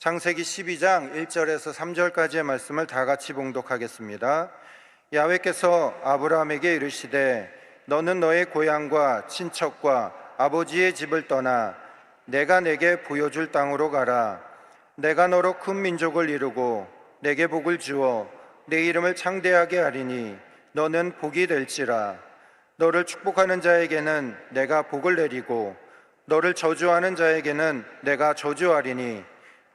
창세기 12장 1절에서 3절까지의 말씀을 다 같이 봉독하겠습니다. 야훼께서 아브라함에게 이르시되 너는 너의 고향과 친척과 아버지의 집을 떠나 내가 내게 보여줄 땅으로 가라. 내가 너로 큰 민족을 이루고 내게 복을 주어 내 이름을 창대하게 하리니 너는 복이 될지라. 너를 축복하는 자에게는 내가 복을 내리고 너를 저주하는 자에게는 내가 저주하리니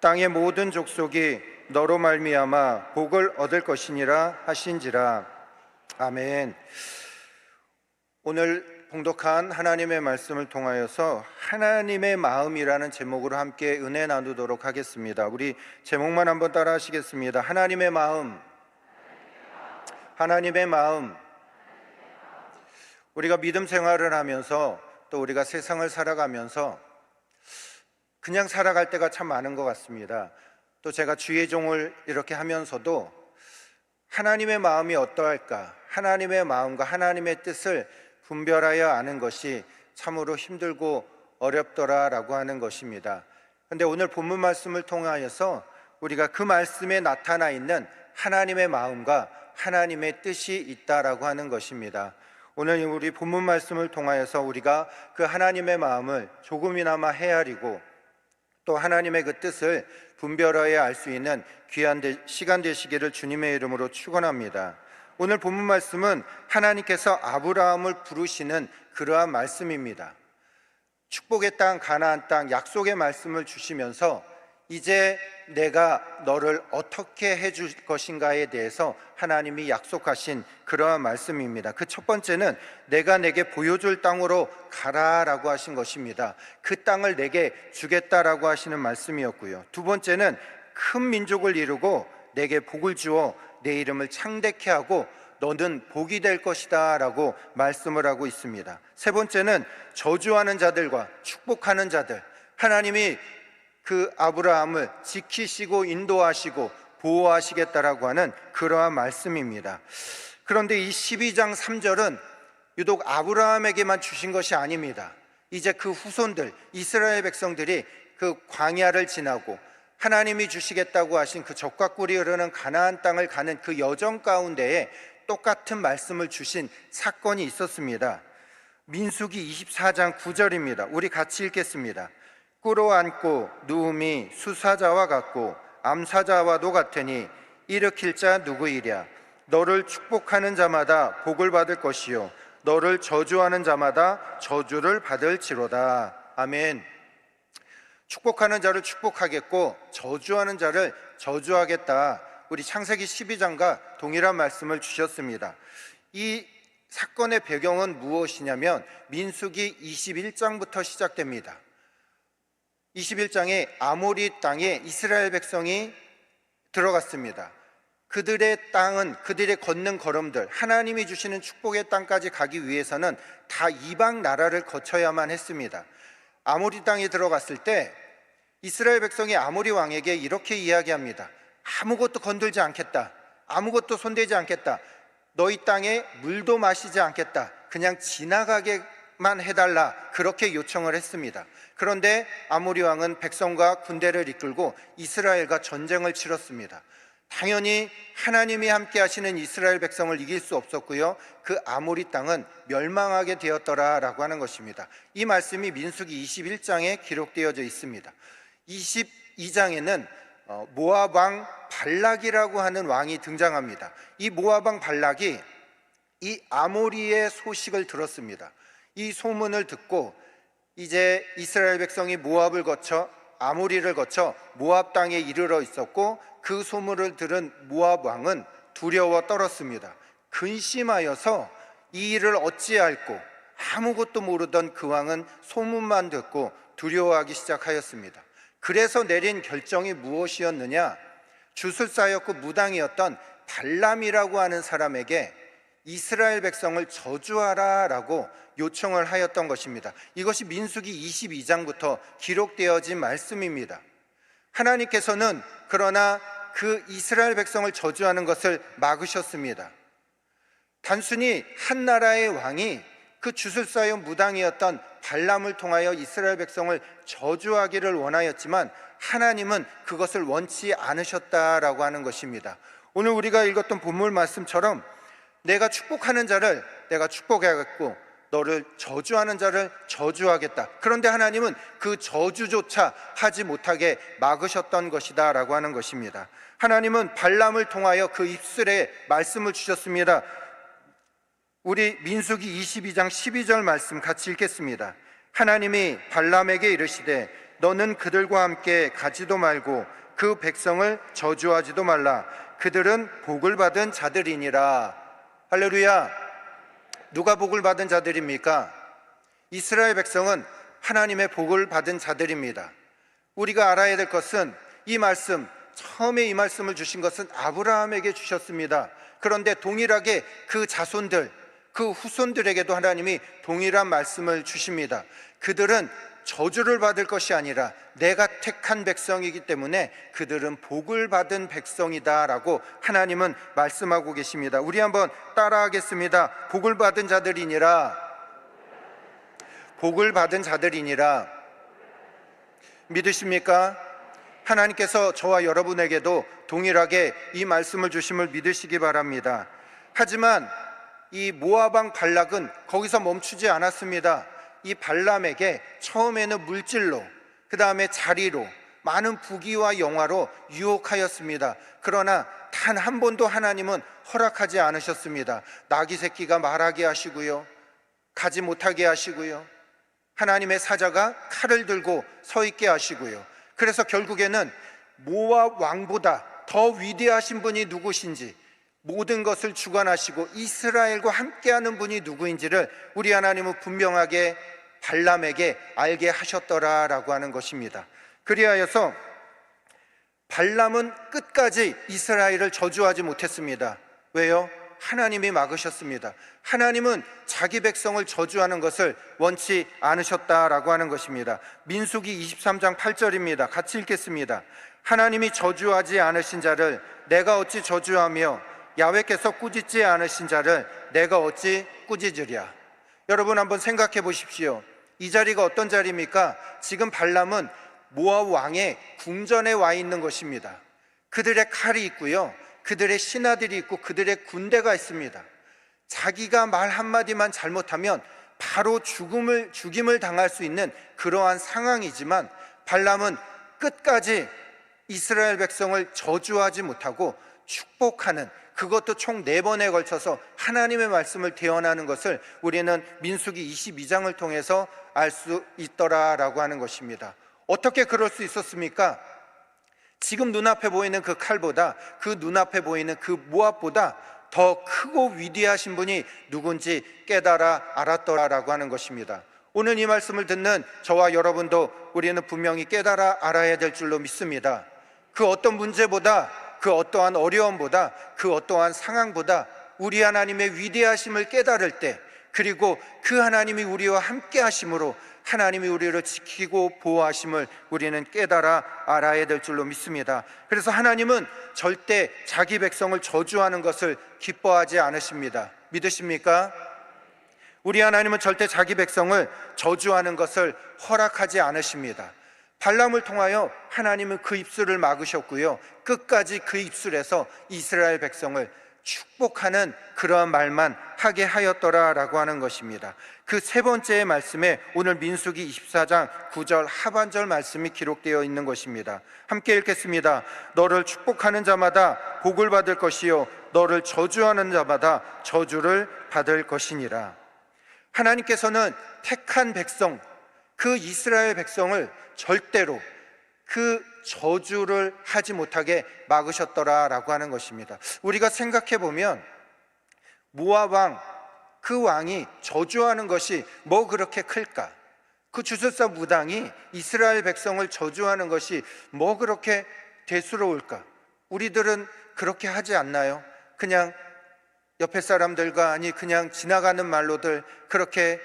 땅의 모든 족속이 너로 말미암아 복을 얻을 것이니라 하신지라 아멘. 오늘 봉독한 하나님의 말씀을 통하여서 하나님의 마음이라는 제목으로 함께 은혜 나누도록 하겠습니다. 우리 제목만 한번 따라 하시겠습니다. 하나님의 마음. 하나님의 마음. 우리가 믿음 생활을 하면서 또 우리가 세상을 살아가면서 그냥 살아갈 때가 참 많은 것 같습니다. 또 제가 주의 종을 이렇게 하면서도 하나님의 마음이 어떠할까? 하나님의 마음과 하나님의 뜻을 분별하여 아는 것이 참으로 힘들고 어렵더라라고 하는 것입니다. 근데 오늘 본문 말씀을 통하여서 우리가 그 말씀에 나타나 있는 하나님의 마음과 하나님의 뜻이 있다라고 하는 것입니다. 오늘 우리 본문 말씀을 통하여서 우리가 그 하나님의 마음을 조금이나마 헤아리고 또 하나님의 그 뜻을 분별하여 알 수 있는 귀한 데- 시간 되시기를 주님의 이름으로 축원합니다. 오늘 본문 말씀은 하나님께서 아브라함을 부르시는 그러한 말씀입니다. 축복의 땅, 가나안 땅, 약속의 말씀을 주시면서 이제 내가 너를 어떻게 해줄 것인가에 대해서 하나님이 약속하신 그러한 말씀입니다. 그 첫 번째는 내가 내게 보여줄 땅으로 가라라고 하신 것입니다. 그 땅을 내게 주겠다라고 하시는 말씀이었고요. 두 번째는 큰 민족을 이루고 내게 복을 주어 내 이름을 창대케 하고 너는 복이 될 것이다 라고 말씀을 하고 있습니다. 세 번째는 저주하는 자들과 축복하는 자들 하나님이 그 아브라함을 지키시고 인도하시고 보호하시겠다라고 하는 그러한 말씀입니다. 그런데 이 12장 3절은 유독 아브라함에게만 주신 것이 아닙니다. 이제 그 후손들 이스라엘 백성들이 그 광야를 지나고 하나님이 주시겠다고 하신 그 적과 꿀이 흐르는 가나안 땅을 가는 그 여정 가운데에 똑같은 말씀을 주신 사건이 있었습니다. 민수기 24장 9절입니다. 우리 같이 읽겠습니다. 꿇어앉고 누움이 수사자와 같고 암사자와도 같으니 일으킬 자 누구이랴? 너를 축복하는 자마다 복을 받을 것이요. 너를 저주하는 자마다 저주를 받을지로다. 아멘. 축복하는 자를 축복하겠고 저주하는 자를 저주하겠다. 우리 창세기 12장과 동일한 말씀을 주셨습니다. 이 사건의 배경은 무엇이냐면 민수기 21장부터 시작됩니다 21장에 아모리 땅에 이스라엘 백성이 들어갔습니다. 그들의 땅은 그들의 걷는 걸음들, 하나님이 주시는 축복의 땅까지 가기 위해서는 다 이방 나라를 거쳐야만 했습니다. 아모리 땅에 들어갔을 때 이스라엘 백성이 아모리 왕에게 이렇게 이야기합니다. 아무것도 건들지 않겠다. 아무것도 손대지 않겠다. 너희 땅에 물도 마시지 않겠다. 그냥 지나가게 만 해달라. 그렇게 요청을 했습니다. 그런데 아모리 왕은 백성과 군대를 이끌고 이스라엘과 전쟁을 치렀습니다. 당연히 하나님이 함께 하시는 이스라엘 백성을 이길 수 없었고요. 그 아모리 땅은 멸망하게 되었더라라고 하는 것입니다. 이 말씀이 민수기 21장에 기록되어져 있습니다. 22장에는 어, 모압 왕 발락이라고 하는 왕이 등장합니다. 이 모압 왕 발락이 이 아모리의 소식을 들었습니다. 이 소문을 듣고 이제 이스라엘 백성이 모압을 거쳐 아모리를 거쳐 모압 땅에 이르러 있었고 그 소문을 들은 모압 왕은 두려워 떨었습니다. 근심하여서 이 일을 어찌할꼬 아무것도 모르던 그 왕은 소문만 듣고 두려워하기 시작하였습니다. 그래서 내린 결정이 무엇이었느냐? 주술사였고 무당이었던 발람이라고 하는 사람에게 이스라엘 백성을 저주하라라고 요청을 하였던 것입니다. 이것이 민수기 22장부터 기록되어진 말씀입니다. 하나님께서는 그러나 그 이스라엘 백성을 저주하는 것을 막으셨습니다. 단순히 한 나라의 왕이 그 주술사여 무당이었던 발람을 통하여 이스라엘 백성을 저주하기를 원하였지만 하나님은 그것을 원치 않으셨다라고 하는 것입니다. 오늘 우리가 읽었던 본문 말씀처럼 내가 축복하는 자를 내가 축복해야겠고 너를 저주하는 자를 저주하겠다. 그런데 하나님은 그 저주조차 하지 못하게 막으셨던 것이다 라고 하는 것입니다. 하나님은 발람을 통하여 그 입술에 말씀을 주셨습니다. 우리 민수기 22장 12절 말씀 같이 읽겠습니다. 하나님이 발람에게 이르시되 너는 그들과 함께 가지도 말고 그 백성을 저주하지도 말라. 그들은 복을 받은 자들이니라. 할렐루야. 누가 복을 받은 자들입니까? 이스라엘 백성은 하나님의 복을 받은 자들입니다. 우리가 알아야 될 것은 이 말씀, 처음에 이 말씀을 주신 것은 아브라함에게 주셨습니다. 그런데 동일하게 그 자손들, 그 후손들에게도 하나님이 동일한 말씀을 주십니다. 그들은 저주를 받을 것이 아니라 내가 택한 백성이기 때문에 그들은 복을 받은 백성이다라고 하나님은 말씀하고 계십니다. 우리 한번 따라하겠습니다. 복을 받은 자들이니라. 복을 받은 자들이니라. 믿으십니까? 하나님께서 저와 여러분에게도 동일하게 이 말씀을 주심을 믿으시기 바랍니다. 하지만 이 모아방 발락은 거기서 멈추지 않았습니다. 이 발람에게 처음에는 물질로, 그 다음에 자리로, 많은 부귀와 영화로 유혹하였습니다. 그러나 단 한 번도 하나님은 허락하지 않으셨습니다. 나귀 새끼가 말하게 하시고요. 가지 못하게 하시고요. 하나님의 사자가 칼을 들고 서 있게 하시고요. 그래서 결국에는 모압 왕보다 더 위대하신 분이 누구신지 모든 것을 주관하시고 이스라엘과 함께하는 분이 누구인지를 우리 하나님은 분명하게 발람에게 알게 하셨더라라고 하는 것입니다. 그리하여서 발람은 끝까지 이스라엘을 저주하지 못했습니다. 왜요? 하나님이 막으셨습니다. 하나님은 자기 백성을 저주하는 것을 원치 않으셨다라고 하는 것입니다. 민수기 23장 8절입니다. 같이 읽겠습니다. 하나님이 저주하지 않으신 자를 내가 어찌 저주하며 야외께서 꾸짖지 않으신 자를 내가 어찌 꾸짖으랴. 여러분 한번 생각해 보십시오. 이 자리가 어떤 자리입니까? 지금 발람은 모압 왕의 궁전에 와 있는 것입니다. 그들의 칼이 있고요. 그들의 신하들이 있고 그들의 군대가 있습니다. 자기가 말 한마디만 잘못하면 바로 죽음을 죽임을 당할 수 있는 그러한 상황이지만 발람은 끝까지 이스라엘 백성을 저주하지 못하고 축복하는 그것도 총 네 번에 걸쳐서 하나님의 말씀을 대언하는 것을 우리는 민수기 22장을 통해서 알 수 있더라라고 하는 것입니다. 어떻게 그럴 수 있었습니까? 지금 눈앞에 보이는 그 칼보다 그 눈앞에 보이는 그 모압보다 더 크고 위대하신 분이 누군지 깨달아 알았더라라고 하는 것입니다. 오늘 이 말씀을 듣는 저와 여러분도 우리는 분명히 깨달아 알아야 될 줄로 믿습니다. 그 어떤 문제보다 그 어떠한 어려움보다 그 어떠한 상황보다 우리 하나님의 위대하심을 깨달을 때 그리고 그 하나님이 우리와 함께 하심으로 하나님이 우리를 지키고 보호하심을 우리는 깨달아 알아야 될 줄로 믿습니다. 그래서 하나님은 절대 자기 백성을 저주하는 것을 기뻐하지 않으십니다. 믿으십니까? 우리 하나님은 절대 자기 백성을 저주하는 것을 허락하지 않으십니다. 발람을 통하여 하나님은 그 입술을 막으셨고요. 끝까지 그 입술에서 이스라엘 백성을 축복하는 그러한 말만 하게 하였더라라고 하는 것입니다. 그 세 번째 말씀에 오늘 민수기 24장 9절 하반절 말씀이 기록되어 있는 것입니다. 함께 읽겠습니다. 너를 축복하는 자마다 복을 받을 것이요 너를 저주하는 자마다 저주를 받을 것이니라. 하나님께서는 택한 백성 그 이스라엘 백성을 절대로 그 저주를 하지 못하게 막으셨더라라고 하는 것입니다. 우리가 생각해 보면 모압 왕, 그 왕이 저주하는 것이 뭐 그렇게 클까? 그 주술사 무당이 이스라엘 백성을 저주하는 것이 뭐 그렇게 대수로울까? 우리들은 그렇게 하지 않나요? 그냥 옆에 사람들과 아니 그냥 지나가는 말로들 그렇게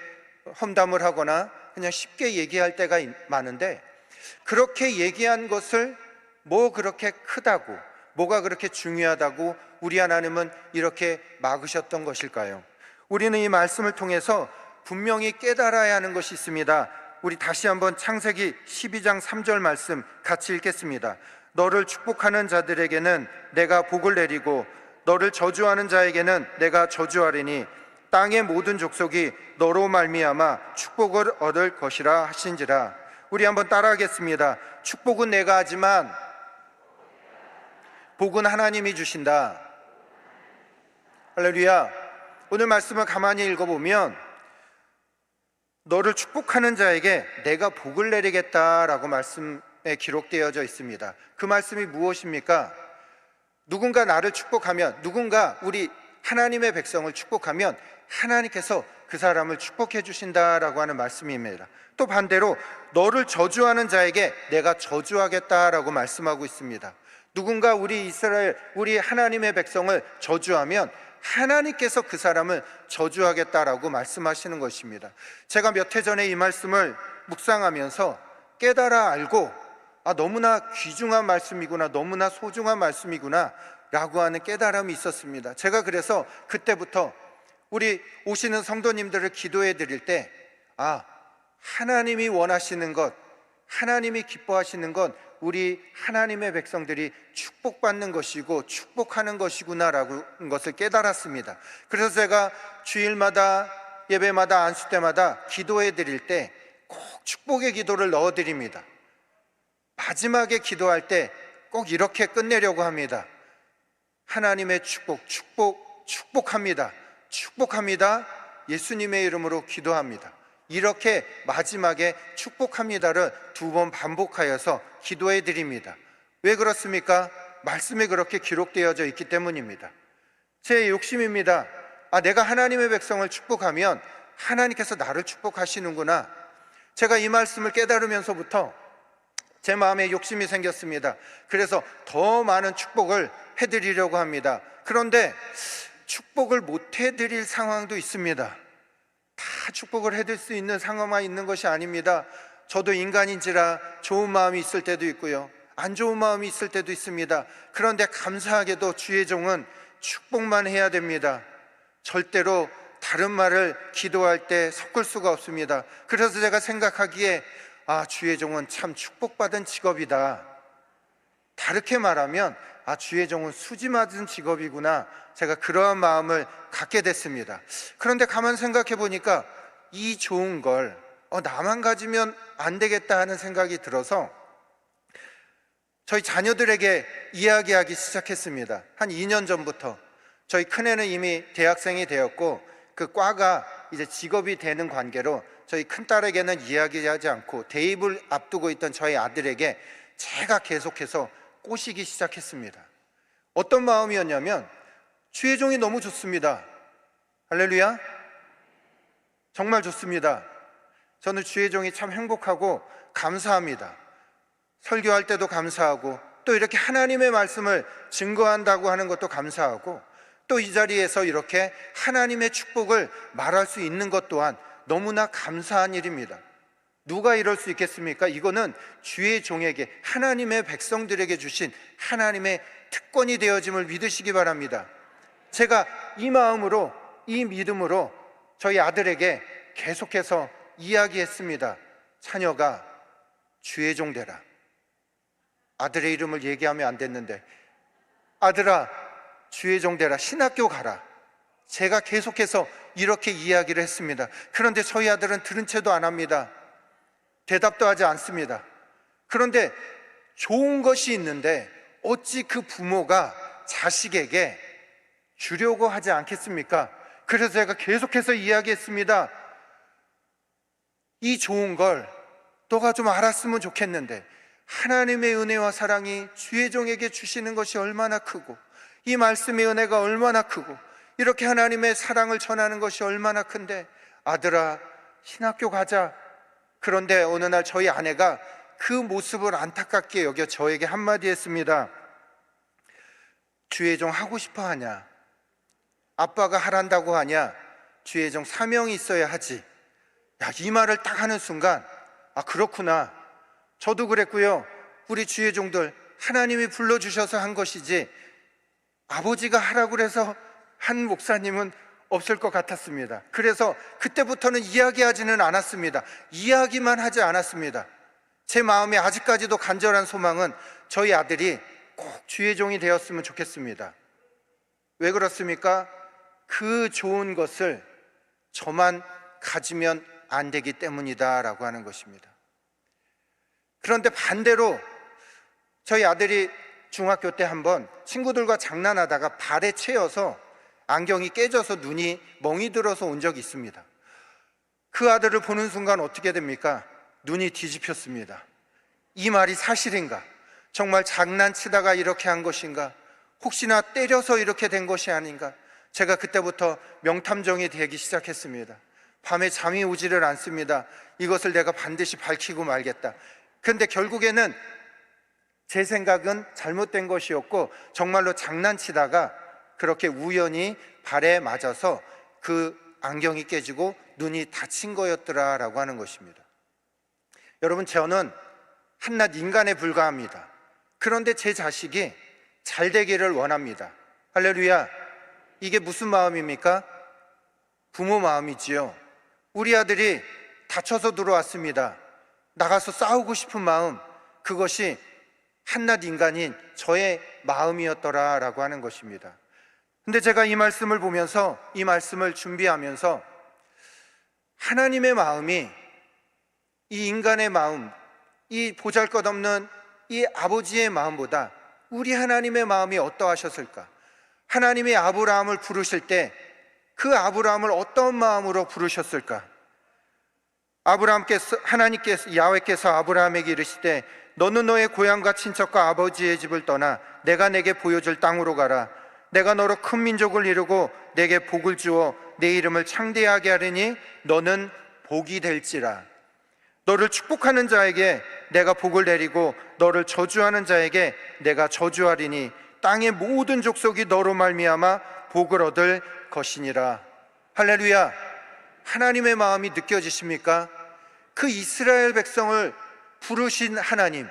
험담을 하거나 그냥 쉽게 얘기할 때가 많은데 그렇게 얘기한 것을 뭐 그렇게 크다고 뭐가 그렇게 중요하다고 우리 하나님은 이렇게 막으셨던 것일까요? 우리는 이 말씀을 통해서 분명히 깨달아야 하는 것이 있습니다. 우리 다시 한번 창세기 12장 3절 말씀 같이 읽겠습니다. 너를 축복하는 자들에게는 내가 복을 내리고 너를 저주하는 자에게는 내가 저주하리니 땅의 모든 족속이 너로 말미암아 축복을 얻을 것이라 하신지라. 우리 한번 따라하겠습니다. 축복은 내가 하지만 복은 하나님이 주신다. 할렐루야. 오늘 말씀을 가만히 읽어보면 너를 축복하는 자에게 내가 복을 내리겠다라고 말씀에 기록되어져 있습니다. 그 말씀이 무엇입니까? 누군가 나를 축복하면, 누군가 우리 하나님의 백성을 축복하면 하나님께서 그 사람을 축복해 주신다라고 하는 말씀입니다. 또 반대로 너를 저주하는 자에게 내가 저주하겠다라고 말씀하고 있습니다. 누군가 우리 이스라엘, 우리 하나님의 백성을 저주하면 하나님께서 그 사람을 저주하겠다라고 말씀하시는 것입니다. 제가 몇 해 전에 이 말씀을 묵상하면서 깨달아 알고 아 너무나 귀중한 말씀이구나 너무나 소중한 말씀이구나 라고 하는 깨달음이 있었습니다. 제가 그래서 그때부터 우리 오시는 성도님들을 기도해 드릴 때 아, 하나님이 원하시는 것, 하나님이 기뻐하시는 것 우리 하나님의 백성들이 축복받는 것이고 축복하는 것이구나라고 것을 깨달았습니다. 그래서 제가 주일마다 예배마다 안수 때마다 기도해 드릴 때 꼭 축복의 기도를 넣어 드립니다. 마지막에 기도할 때 꼭 이렇게 끝내려고 합니다. 하나님의 축복, 축복, 축복합니다. 축복합니다. 예수님의 이름으로 기도합니다. 이렇게 마지막에 축복합니다를 두 번 반복하여서 기도해 드립니다. 왜 그렇습니까? 말씀에 그렇게 기록되어져 있기 때문입니다. 제 욕심입니다. 아, 내가 하나님의 백성을 축복하면 하나님께서 나를 축복하시는구나. 제가 이 말씀을 깨달으면서부터 제 마음에 욕심이 생겼습니다. 그래서 더 많은 축복을 해드리려고 합니다. 그런데 축복을 못 해드릴 상황도 있습니다. 다 축복을 해드릴 수 있는 상황만 있는 것이 아닙니다. 저도 인간인지라 좋은 마음이 있을 때도 있고요. 안 좋은 마음이 있을 때도 있습니다. 그런데 감사하게도 주의 종은 축복만 해야 됩니다. 절대로 다른 말을 기도할 때 섞을 수가 없습니다. 그래서 제가 생각하기에 아, 주의 종은 참 축복받은 직업이다. 다르게 말하면 아, 주의 종은 수지 맞은 직업이구나. 제가 그러한 마음을 갖게 됐습니다. 그런데 가만 생각해 보니까 이 좋은 걸 어, 나만 가지면 안 되겠다 하는 생각이 들어서 저희 자녀들에게 이야기하기 시작했습니다. 한 2년 전부터 저희 큰애는 이미 대학생이 되었고 그 과가 이제 직업이 되는 관계로 저희 큰딸에게는 이야기하지 않고 대입을 앞두고 있던 저희 아들에게 제가 계속해서 꼬시기 시작했습니다. 어떤 마음이었냐면 주의 종이 너무 좋습니다. 할렐루야. 정말 좋습니다. 저는 주의 종이 참 행복하고 감사합니다. 설교할 때도 감사하고 또 이렇게 하나님의 말씀을 증거한다고 하는 것도 감사하고 또 이 자리에서 이렇게 하나님의 축복을 말할 수 있는 것 또한 너무나 감사한 일입니다. 누가 이럴 수 있겠습니까? 이거는 주의 종에게 하나님의 백성들에게 주신 하나님의 특권이 되어짐을 믿으시기 바랍니다. 제가 이 마음으로 이 믿음으로 저희 아들에게 계속해서 이야기했습니다. 자녀가 주의 종 되라. 아들의 이름을 얘기하면 안 됐는데 아들아 주의 종 되라 신학교 가라. 제가 계속해서 이렇게 이야기를 했습니다. 그런데 저희 아들은 들은 채도 안 합니다. 대답도 하지 않습니다. 그런데 좋은 것이 있는데 어찌 그 부모가 자식에게 주려고 하지 않겠습니까? 그래서 제가 계속해서 이야기했습니다. 이 좋은 걸 너가 좀 알았으면 좋겠는데 하나님의 은혜와 사랑이 주의 종에게 주시는 것이 얼마나 크고 이 말씀의 은혜가 얼마나 크고 이렇게 하나님의 사랑을 전하는 것이 얼마나 큰데 아들아 신학교 가자 그런데 어느 날 저희 아내가 그 모습을 안타깝게 여겨 저에게 한마디 했습니다 주의 종 하고 싶어 하냐? 아빠가 하란다고 하냐? 주의 종 사명이 있어야 하지. 야, 이 말을 딱 하는 순간 아 그렇구나. 저도 그랬고요. 우리 주의 종들 하나님이 불러주셔서 한 것이지. 아버지가 하라고 그래서 한 목사님은 없을 것 같았습니다. 그래서 그때부터는 이야기하지는 않았습니다. 이야기만 하지 않았습니다. 제 마음에 아직까지도 간절한 소망은 저희 아들이 꼭 주의 종이 되었으면 좋겠습니다. 왜 그렇습니까? 그 좋은 것을 저만 가지면 안 되기 때문이다라고 하는 것입니다. 그런데 반대로 저희 아들이 중학교 때 한번 친구들과 장난하다가 발에 채여서 안경이 깨져서 눈이 멍이 들어서 온 적이 있습니다. 그 아들을 보는 순간 어떻게 됩니까? 눈이 뒤집혔습니다. 이 말이 사실인가? 정말 장난치다가 이렇게 한 것인가? 혹시나 때려서 이렇게 된 것이 아닌가? 제가 그때부터 명탐정이 되기 시작했습니다. 밤에 잠이 오지를 않습니다. 이것을 내가 반드시 밝히고 말겠다. 근데 결국에는 제 생각은 잘못된 것이었고 정말로 장난치다가 그렇게 우연히 발에 맞아서 그 안경이 깨지고 눈이 다친 거였더라라고 하는 것입니다. 여러분 저는 한낱 인간에 불과합니다. 그런데 제 자식이 잘 되기를 원합니다. 할렐루야. 이게 무슨 마음입니까? 부모 마음이지요. 우리 아들이 다쳐서 들어왔습니다. 나가서 싸우고 싶은 마음, 그것이 한낱 인간인 저의 마음이었더라라고 하는 것입니다. 근데 제가 이 말씀을 보면서 이 말씀을 준비하면서 하나님의 마음이 이 인간의 마음, 이 보잘 것 없는 이 아버지의 마음보다 우리 하나님의 마음이 어떠하셨을까? 하나님이 아브라함을 부르실 때 그 아브라함을 어떤 마음으로 부르셨을까? 아브라함께서 하나님께서 야훼께서 아브라함에게 이르시되 너는 너의 고향과 친척과 아버지의 집을 떠나 내가 내게 보여줄 땅으로 가라 내가 너로 큰 민족을 이루고 내게 복을 주어 내 이름을 창대하게 하리니 너는 복이 될지라. 너를 축복하는 자에게 내가 복을 내리고 너를 저주하는 자에게 내가 저주하리니 땅의 모든 족속이 너로 말미암아 복을 얻을 것이니라. 할렐루야! 하나님의 마음이 느껴지십니까? 그 이스라엘 백성을 부르신 하나님,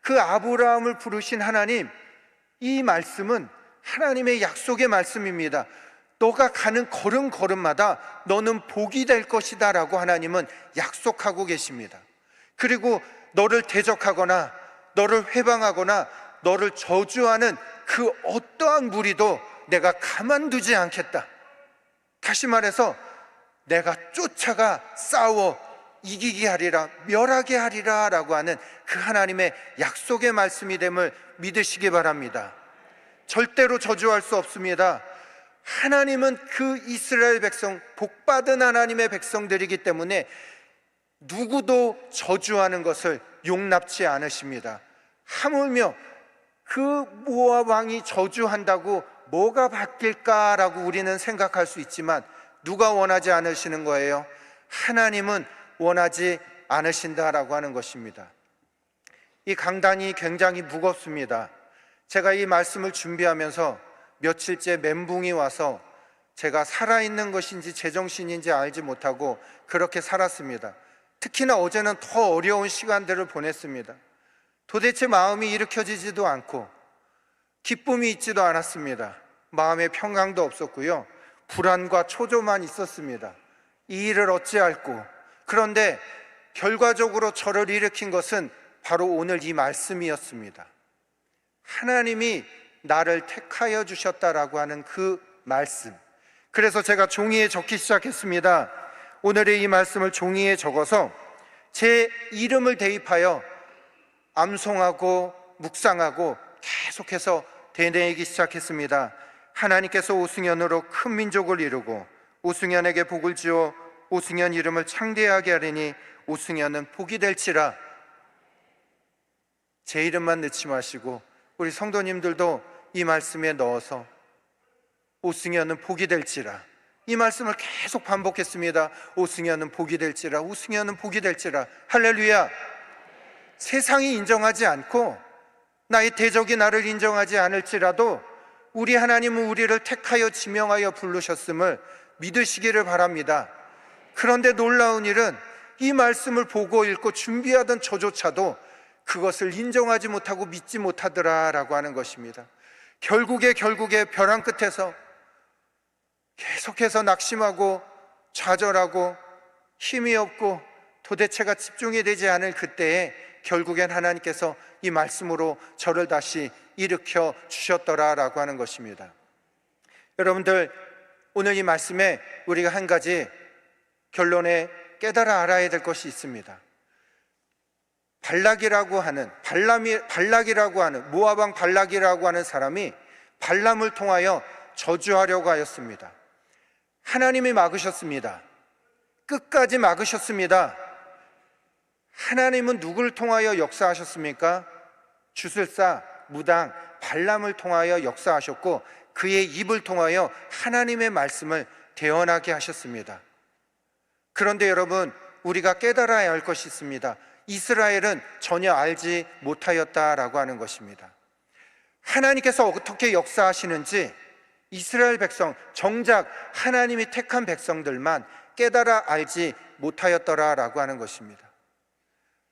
그 아브라함을 부르신 하나님, 이 말씀은 하나님의 약속의 말씀입니다. 너가 가는 걸음걸음마다 너는 복이 될 것이다 라고 하나님은 약속하고 계십니다. 그리고 너를 대적하거나 너를 회방하거나 너를 저주하는 그 어떠한 무리도 내가 가만두지 않겠다. 다시 말해서 내가 쫓아가 싸워 이기게 하리라 멸하게 하리라 라고 하는 그 하나님의 약속의 말씀이 됨을 믿으시기 바랍니다. 절대로 저주할 수 없습니다. 하나님은 그 이스라엘 백성 복받은 하나님의 백성들이기 때문에 누구도 저주하는 것을 용납치 않으십니다. 하물며 그 모압 왕이 저주한다고 뭐가 바뀔까라고 우리는 생각할 수 있지만 누가 원하지 않으시는 거예요? 하나님은 원하지 않으신다라고 하는 것입니다. 이 강단이 굉장히 무겁습니다. 제가 이 말씀을 준비하면서 며칠째 멘붕이 와서 제가 살아있는 것인지 제정신인지 알지 못하고 그렇게 살았습니다. 특히나 어제는 더 어려운 시간들을 보냈습니다. 도대체 마음이 일으켜지지도 않고 기쁨이 있지도 않았습니다. 마음의 평강도 없었고요. 불안과 초조만 있었습니다. 이 일을 어찌할꼬. 그런데 결과적으로 저를 일으킨 것은 바로 오늘 이 말씀이었습니다. 하나님이 나를 택하여 주셨다라고 하는 그 말씀. 그래서 제가 종이에 적기 시작했습니다. 오늘의 이 말씀을 종이에 적어서 제 이름을 대입하여 암송하고 묵상하고 계속해서 되뇌이기 시작했습니다. 하나님께서 오승연으로 큰 민족을 이루고 오승연에게 복을 주어 오승연 이름을 창대하게 하리니 오승연은 복이 될지라 제 이름만 넣지 마시고 우리 성도님들도 이 말씀에 넣어서 오승연은 복이 될지라 이 말씀을 계속 반복했습니다. 오승연은 복이 될지라 오승연은 복이 될지라 할렐루야 세상이 인정하지 않고 나의 대적이 나를 인정하지 않을지라도 우리 하나님은 우리를 택하여 지명하여 부르셨음을 믿으시기를 바랍니다. 그런데 놀라운 일은 이 말씀을 보고 읽고 준비하던 저조차도 그것을 인정하지 못하고 믿지 못하더라라고 하는 것입니다. 결국에 결국에 벼랑 끝에서 계속해서 낙심하고 좌절하고 힘이 없고 도대체가 집중이 되지 않을 그때에 결국엔 하나님께서 이 말씀으로 저를 다시 일으켜 주셨더라라고 하는 것입니다. 여러분들 오늘 이 말씀에 우리가 한 가지 결론에 깨달아 알아야 될 것이 있습니다. 발락이라고 하는 발람이 발락이라고 하는 모압 왕 발락이라고 하는 사람이 발람을 통하여 저주하려고 하였습니다. 하나님이 막으셨습니다. 끝까지 막으셨습니다. 하나님은 누구를 통하여 역사하셨습니까? 주술사 무당 발람을 통하여 역사하셨고 그의 입을 통하여 하나님의 말씀을 대언하게 하셨습니다. 그런데 여러분 우리가 깨달아야 할 것이 있습니다. 이스라엘은 전혀 알지 못하였다라고 하는 것입니다. 하나님께서 어떻게 역사하시는지 이스라엘 백성 정작 하나님이 택한 백성들만 깨달아 알지 못하였더라라고 하는 것입니다.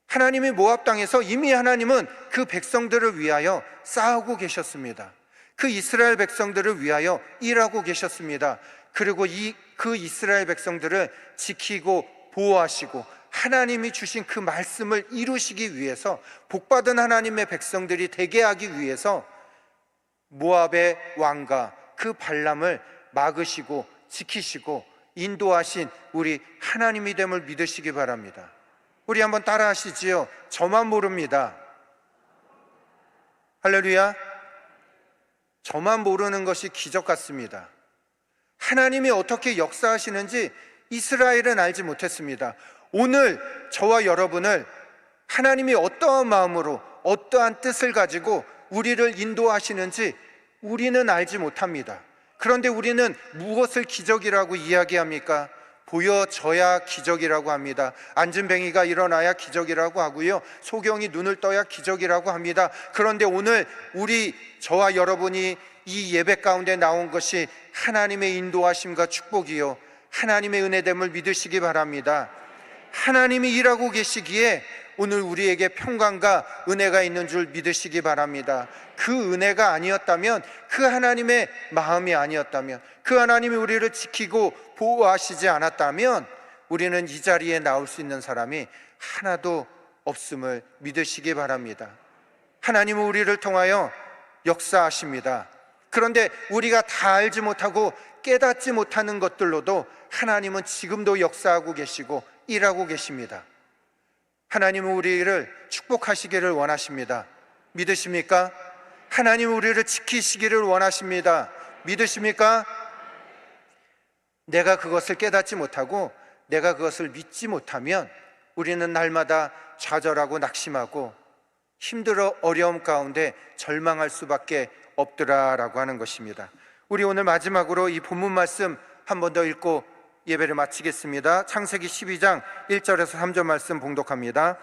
하나님이 모압 땅에서 이미 하나님은 그 백성들을 위하여 싸우고 계셨습니다. 그 이스라엘 백성들을 위하여 일하고 계셨습니다. 그리고 이 그 이스라엘 백성들을 지키고 보호하시고 하나님이 주신 그 말씀을 이루시기 위해서 복받은 하나님의 백성들이 되게 하기 위해서 모압의 왕과 그 발람을 막으시고 지키시고 인도하신 우리 하나님이 됨을 믿으시기 바랍니다. 우리 한번 따라 하시지요. 저만 모릅니다. 할렐루야. 저만 모르는 것이 기적 같습니다. 하나님이 어떻게 역사하시는지 이스라엘은 알지 못했습니다. 오늘 저와 여러분을 하나님이 어떠한 마음으로 어떠한 뜻을 가지고 우리를 인도하시는지 우리는 알지 못합니다. 그런데 우리는 무엇을 기적이라고 이야기합니까? 보여져야 기적이라고 합니다. 앉은 뱅이가 일어나야 기적이라고 하고요. 소경이 눈을 떠야 기적이라고 합니다. 그런데 오늘 우리 저와 여러분이 이 예배 가운데 나온 것이 하나님의 인도하심과 축복이요. 하나님의 은혜됨을 믿으시기 바랍니다. 하나님이 일하고 계시기에 오늘 우리에게 평강과 은혜가 있는 줄 믿으시기 바랍니다. 그 은혜가 아니었다면, 그 하나님의 마음이 아니었다면, 그 하나님이 우리를 지키고 보호하시지 않았다면, 우리는 이 자리에 나올 수 있는 사람이 하나도 없음을 믿으시기 바랍니다. 하나님은 우리를 통하여 역사하십니다. 그런데 우리가 다 알지 못하고 깨닫지 못하는 것들로도 하나님은 지금도 역사하고 계시고 일하고 계십니다. 하나님은 우리를 축복하시기를 원하십니다. 믿으십니까? 하나님 우리를 지키시기를 원하십니다. 믿으십니까? 내가 그것을 깨닫지 못하고 내가 그것을 믿지 못하면 우리는 날마다 좌절하고 낙심하고 힘들어 어려움 가운데 절망할 수밖에 없더라라고 하는 것입니다. 우리 오늘 마지막으로 이 본문 말씀 한 번 더 읽고 예배를 마치겠습니다. 창세기 12장 1절에서 3절 말씀 봉독합니다.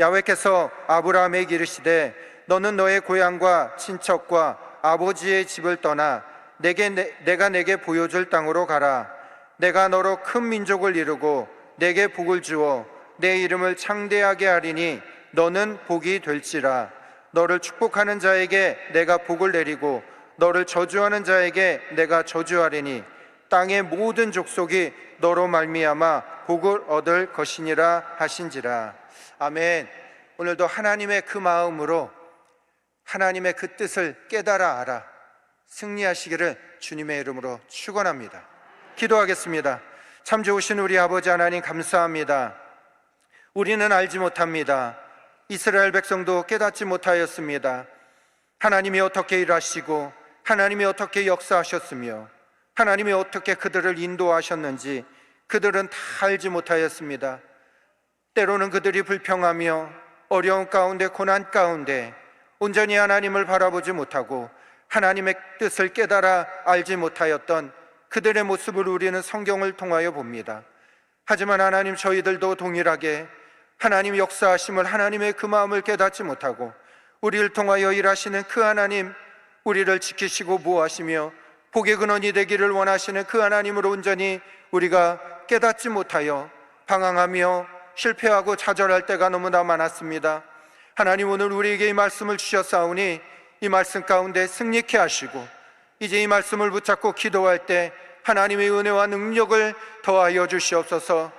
야훼께서 아브라함에게 이르시되 너는 너의 고향과 친척과 아버지의 집을 떠나 내게 내, 내가 내게 보여줄 땅으로 가라. 내가 너로 큰 민족을 이루고 내게 복을 주어 내 이름을 창대하게 하리니 너는 복이 될지라. 너를 축복하는 자에게 내가 복을 내리고 너를 저주하는 자에게 내가 저주하리니 땅의 모든 족속이 너로 말미암아 복을 얻을 것이니라 하신지라. 아멘. 오늘도 하나님의 그 마음으로 하나님의 그 뜻을 깨달아 알아 승리하시기를 주님의 이름으로 축원합니다. 기도하겠습니다. 참 좋으신 우리 아버지 하나님 감사합니다. 우리는 알지 못합니다. 이스라엘 백성도 깨닫지 못하였습니다. 하나님이 어떻게 일하시고 하나님이 어떻게 역사하셨으며 하나님이 어떻게 그들을 인도하셨는지 그들은 다 알지 못하였습니다. 때로는 그들이 불평하며 어려운 가운데 고난 가운데 온전히 하나님을 바라보지 못하고 하나님의 뜻을 깨달아 알지 못하였던 그들의 모습을 우리는 성경을 통하여 봅니다. 하지만 하나님 저희들도 동일하게 하나님 역사하심을 하나님의 그 마음을 깨닫지 못하고 우리를 통하여 일하시는 그 하나님 우리를 지키시고 보호하시며 복의 근원이 되기를 원하시는 그 하나님을 온전히 우리가 깨닫지 못하여 방황하며 실패하고 좌절할 때가 너무나 많았습니다. 하나님 오늘 우리에게 이 말씀을 주셨사오니 이 말씀 가운데 승리케 하시고 이제 이 말씀을 붙잡고 기도할 때 하나님의 은혜와 능력을 더하여 주시옵소서.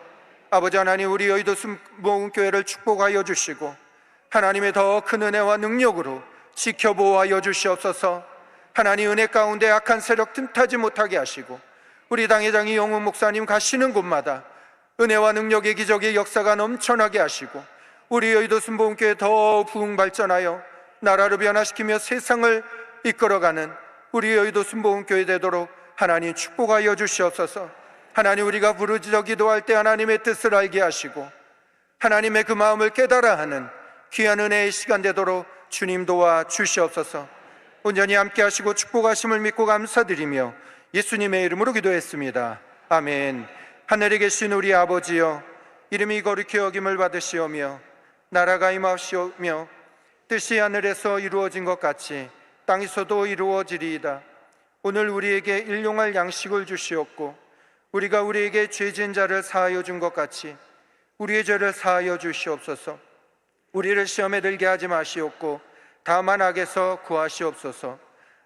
아버지 하나님 우리 여의도 순복음교회를 축복하여 주시고 하나님의 더 큰 은혜와 능력으로 지켜보아여 주시옵소서. 하나님 은혜 가운데 악한 세력 틈타지 못하게 하시고 우리 당회장 이 영훈 목사님 가시는 곳마다 은혜와 능력의 기적의 역사가 넘쳐나게 하시고 우리 여의도 순복음교회 더 부흥 발전하여 나라를 변화시키며 세상을 이끌어가는 우리 여의도 순복음교회 되도록 하나님 축복하여 주시옵소서. 하나님 우리가 부르짖어 기도할 때 하나님의 뜻을 알게 하시고 하나님의 그 마음을 깨달아 하는 귀한 은혜의 시간 되도록 주님 도와 주시옵소서. 온전히 함께 하시고 축복하심을 믿고 감사드리며 예수님의 이름으로 기도했습니다. 아멘. 하늘에 계신 우리 아버지여 이름이 거룩히 여김을 받으시오며 나라가 임하시오며 뜻이 하늘에서 이루어진 것 같이 땅에서도 이루어지리이다. 오늘 우리에게 일용할 양식을 주시옵고 우리가 우리에게 죄진 자를 사하여 준 것 같이 우리의 죄를 사하여 주시옵소서. 우리를 시험에 들게 하지 마시옵고 다만 악에서 구하시옵소서.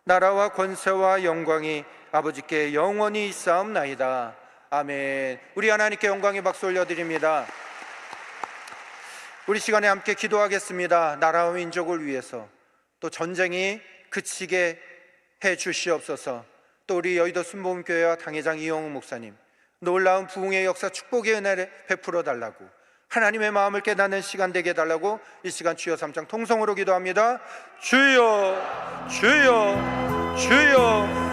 나라와 권세와 영광이 아버지께 영원히 있사옵나이다. 아멘. 우리 하나님께 영광의 박수 올려드립니다. 우리 시간에 함께 기도하겠습니다. 나라와 민족을 위해서 또 전쟁이 그치게 해 주시옵소서. 또 우리 여의도 순복음교회와 당회장 이영우 목사님 놀라운 부흥의 역사 축복의 은혜를 베풀어 달라고 하나님의 마음을 깨닫는 시간 되게 해달라고 이 시간 주여 삼장 통성으로 기도합니다. 주여, 주여, 주여.